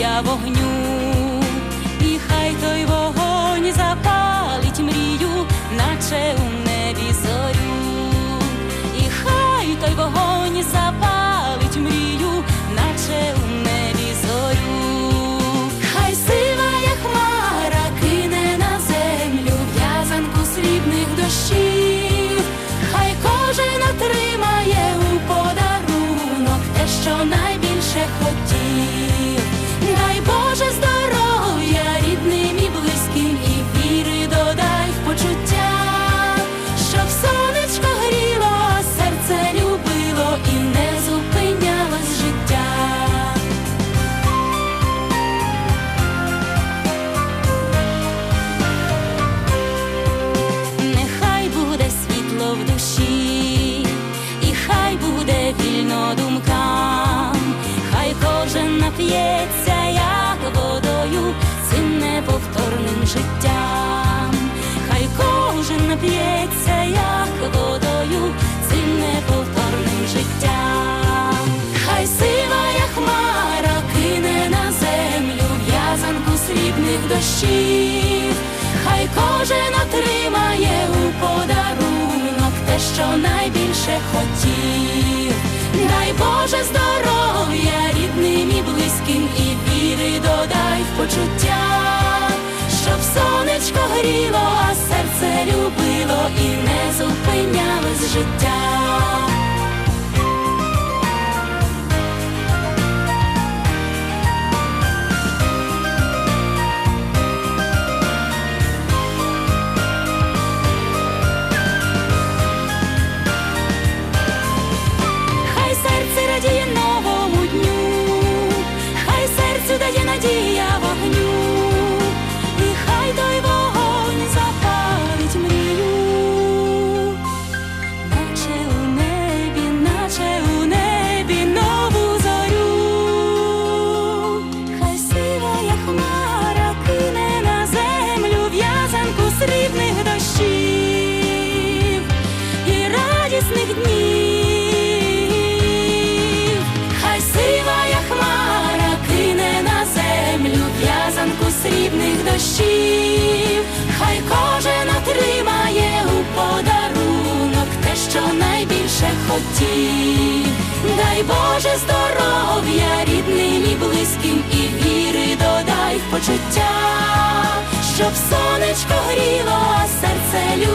надія вогню, і хай той вогонь запалить мрію, наче у небі зорю, і хай той вогонь запалить мрію, наче у небі зорю, хай сивая хмара кине на землю в'язанку срібних дощів, дощів, хай кожен отримає у подарунок те, що найбільше хотів. Дай Боже здоров'я рідним і близьким, і віри додай в почуття, щоб сонечко гріло, а серце любило і не зупинялось життя. Дощів, хай кожен отримає у подарунок те, що найбільше хотів. Дай Боже здоров'я рідним і близьким, і віри додай в почуття, щоб сонечко гріло, а серце